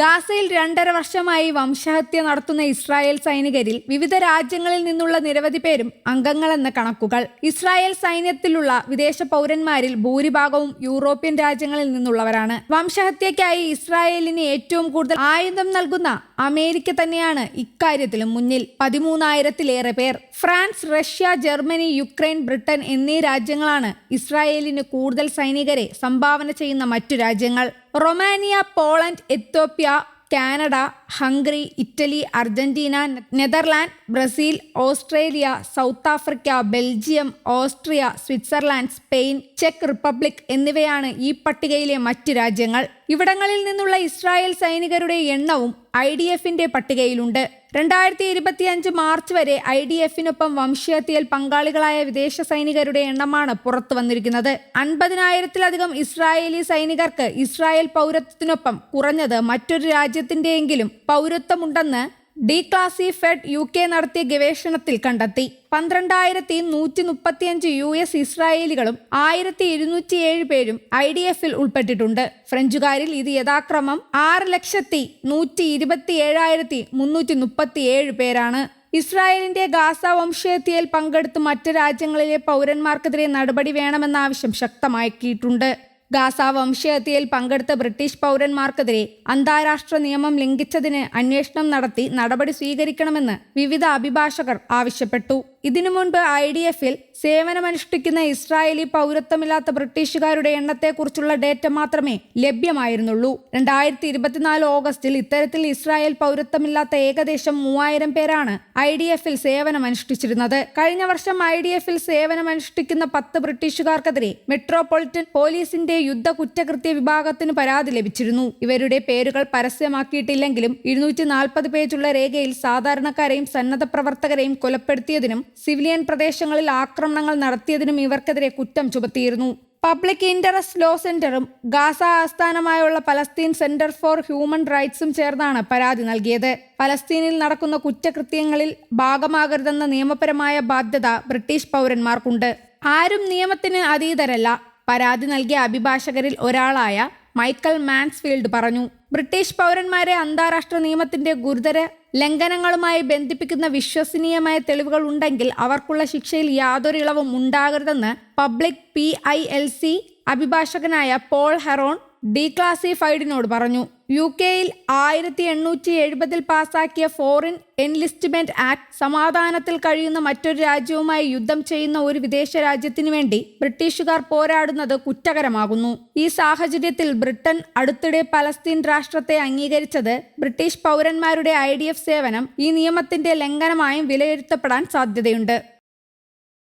ഗാസയിൽ രണ്ടര വർഷമായി വംശഹത്യ നടത്തുന്ന ഇസ്രായേൽ സൈനികരിൽ വിവിധ രാജ്യങ്ങളിൽ നിന്നുള്ള നിരവധി പേരും അംഗങ്ങളെന്ന കണക്കുകൾ. ഇസ്രായേൽ സൈന്യത്തിലുള്ള വിദേശ പൗരന്മാരിൽ ഭൂരിഭാഗവും യൂറോപ്യൻ രാജ്യങ്ങളിൽ നിന്നുള്ളവരാണ്. വംശഹത്യക്കായി ഇസ്രായേലിന് ഏറ്റവും കൂടുതൽ ആയുധം നൽകുന്ന അമേരിക്ക തന്നെയാണ് ഇക്കാര്യത്തിലും മുന്നിൽ പതിമൂന്നായിരത്തിലേറെ പേർ. France Russia Germany Ukraine Britain എന്നീ രാജ്യങ്ങളാണ് ഇസ്രായേലിന് കൂടുതൽ സൈനികരെ സംഭാവന ചെയ്യുന്ന മറ്റു രാജ്യങ്ങൾ. Romania Poland Ethiopia Canada Hungary Italy Argentina Netherland Brazil Australia South Africa Belgium Austria Switzerland Spain check Republic എന്നിവയാണ് ഈ പട്ടികയിലെ മറ്റ് രാജ്യങ്ങൾ. ഇവിടങ്ങളിൽ നിന്നുള്ള ഇസ്രായേൽ സൈനികരുടെ എണ്ണവും ഐ ഡി എഫിന്റെ പട്ടികയിലുണ്ട്. രണ്ടായിരത്തി ഇരുപത്തിയഞ്ച് മാർച്ച് വരെ ഐ ഡി എഫിനൊപ്പം വംശീയത്തിയൽ പങ്കാളികളായ വിദേശ സൈനികരുടെ എണ്ണമാണ് പുറത്തു വന്നിരിക്കുന്നത്. അൻപതിനായിരത്തിലധികം ഇസ്രായേലി സൈനികർക്ക് ഇസ്രായേൽ പൗരത്വത്തിനൊപ്പം കുറഞ്ഞത് മറ്റൊരു രാജ്യത്തിന്റെയെങ്കിലും പൗരത്വമുണ്ടെന്ന് ഡീക്ലാസിഫെഡ് യു കെ നടത്തിയ ഗവേഷണത്തിൽ കണ്ടെത്തി. പന്ത്രണ്ടായിരത്തി നൂറ്റി മുപ്പത്തിയഞ്ച് യു എസ് ഇസ്രായേലികളും ആയിരത്തി ഇരുന്നൂറ്റിയേഴ് പേരും ഐ ഡി എഫിൽ ഉൾപ്പെട്ടിട്ടുണ്ട്. ഫ്രഞ്ചുകാരിൽ ഇത് യഥാക്രമം ആറ് ലക്ഷത്തി നൂറ്റി ഇരുപത്തി ഏഴായിരത്തി മുന്നൂറ്റി മുപ്പത്തിയേഴ് പേരാണ്. ഇസ്രായേലിന്റെ ഗാസ വംശഹത്യയിൽ പങ്കെടുത്ത് മറ്റ് രാജ്യങ്ങളിലെ പൗരന്മാർക്കെതിരെ നടപടി വേണമെന്ന ആവശ്യം ശക്തമാക്കിയിട്ടുണ്ട്. ഗാസ വംശഹത്യയിൽ പങ്കെടുത്ത ബ്രിട്ടീഷ് പൗരന്മാർക്കെതിരെ അന്താരാഷ്ട്ര നിയമം ലംഘിച്ചതിന് അന്വേഷണം നടത്തി നടപടി സ്വീകരിക്കണമെന്ന് വിവിധ അഭിഭാഷകർ ആവശ്യപ്പെട്ടു. ഇതിനു മുൻപ് ഐ ഡി എഫിൽ സേവനമനുഷ്ഠിക്കുന്ന ഇസ്രായേലി പൗരത്വമില്ലാത്ത ബ്രിട്ടീഷുകാരുടെ എണ്ണത്തെക്കുറിച്ചുള്ള ഡേറ്റ മാത്രമേ ലഭ്യമായിരുന്നുള്ളൂ. രണ്ടായിരത്തി ഇരുപത്തിനാല് ഓഗസ്റ്റിൽ ഇത്തരത്തിൽ ഇസ്രായേൽ പൗരത്വമില്ലാത്ത ഏകദേശം മൂവായിരം പേരാണ് ഐ ഡി എഫിൽ സേവനമനുഷ്ഠിച്ചിരുന്നത്. കഴിഞ്ഞ വർഷം ഐ ഡി എഫിൽ സേവനമനുഷ്ഠിക്കുന്ന പത്ത് ബ്രിട്ടീഷുകാർക്കെതിരെ മെട്രോപൊളിറ്റൻ പോലീസിന്റെ യുദ്ധ കുറ്റകൃത്യ വിഭാഗത്തിന് പരാതി ലഭിച്ചിരുന്നു. ഇവരുടെ പേരുകൾ പരസ്യമാക്കിയിട്ടില്ലെങ്കിലും ഇരുന്നൂറ്റി നാൽപ്പത് പേജുള്ള രേഖയിൽ സാധാരണക്കാരെയും സന്നദ്ധ പ്രവർത്തകരെയും കൊലപ്പെടുത്തിയതിനും സിവിലിയൻ പ്രദേശങ്ങളിൽ ആക്രമണങ്ങൾ നടത്തിയതിനും ഇവർക്കെതിരെ കുറ്റം ചുമത്തിയിരുന്നു. പബ്ലിക് ഇൻട്രസ്റ്റ് ലോ സെന്ററും ഗാസ ആസ്ഥാനമായുള്ള പലസ്തീൻ സെന്റർ ഫോർ ഹ്യൂമൻ റൈറ്റ്സും ചേർന്നാണ് പരാതി നൽകിയത്. പലസ്തീനിൽ നടക്കുന്ന കുറ്റകൃത്യങ്ങളിൽ ഭാഗമാകരുതെന്ന നിയമപരമായ ബാധ്യത ബ്രിട്ടീഷ് പൗരന്മാർക്കുണ്ട്. ആരും നിയമത്തിന് അതീതരല്ല. പരാതി നൽകിയ അഭിഭാഷകരിൽ ഒരാളായ മൈക്കൽ മാൻസ്ഫീൽഡ് പറഞ്ഞു. ബ്രിട്ടീഷ് പൗരന്മാരെ അന്താരാഷ്ട്ര നിയമത്തിന്റെ ഗുരുതര ലംഘനങ്ങളുമായി ബന്ധിപ്പിക്കുന്ന വിശ്വസനീയമായ തെളിവുകൾ ഉണ്ടെങ്കിൽ അവർക്കുള്ള ശിക്ഷയിൽ യാതൊരു ഇളവും ഉണ്ടാകരുതെന്ന് public P I L C അഭിഭാഷകനായ പോൾ ഹെറോൺ ഡീക്ലാസിഫൈഡിനോട് പറഞ്ഞു. യു കെയിൽ ആയിരത്തി എണ്ണൂറ്റി എഴുപതിൽ പാസാക്കിയ ഫോറിൻ എൻലിസ്റ്റ്മെന്റ് ആക്ട് സമാധാനത്തിൽ കഴിയുന്ന മറ്റൊരു രാജ്യവുമായി യുദ്ധം ചെയ്യുന്ന ഒരു വിദേശ രാജ്യത്തിനു വേണ്ടി ബ്രിട്ടീഷുകാർ പോരാടുന്നത് കുറ്റകരമാകുന്നു. ഈ സാഹചര്യത്തിൽ ബ്രിട്ടൻ അടുത്തിടെ പലസ്തീൻ രാഷ്ട്രത്തെ അംഗീകരിച്ചത് ബ്രിട്ടീഷ് പൗരന്മാരുടെ ഐ സേവനം ഈ നിയമത്തിന്റെ ലംഘനമായും വിലയിരുത്തപ്പെടാൻ സാധ്യതയുണ്ട്.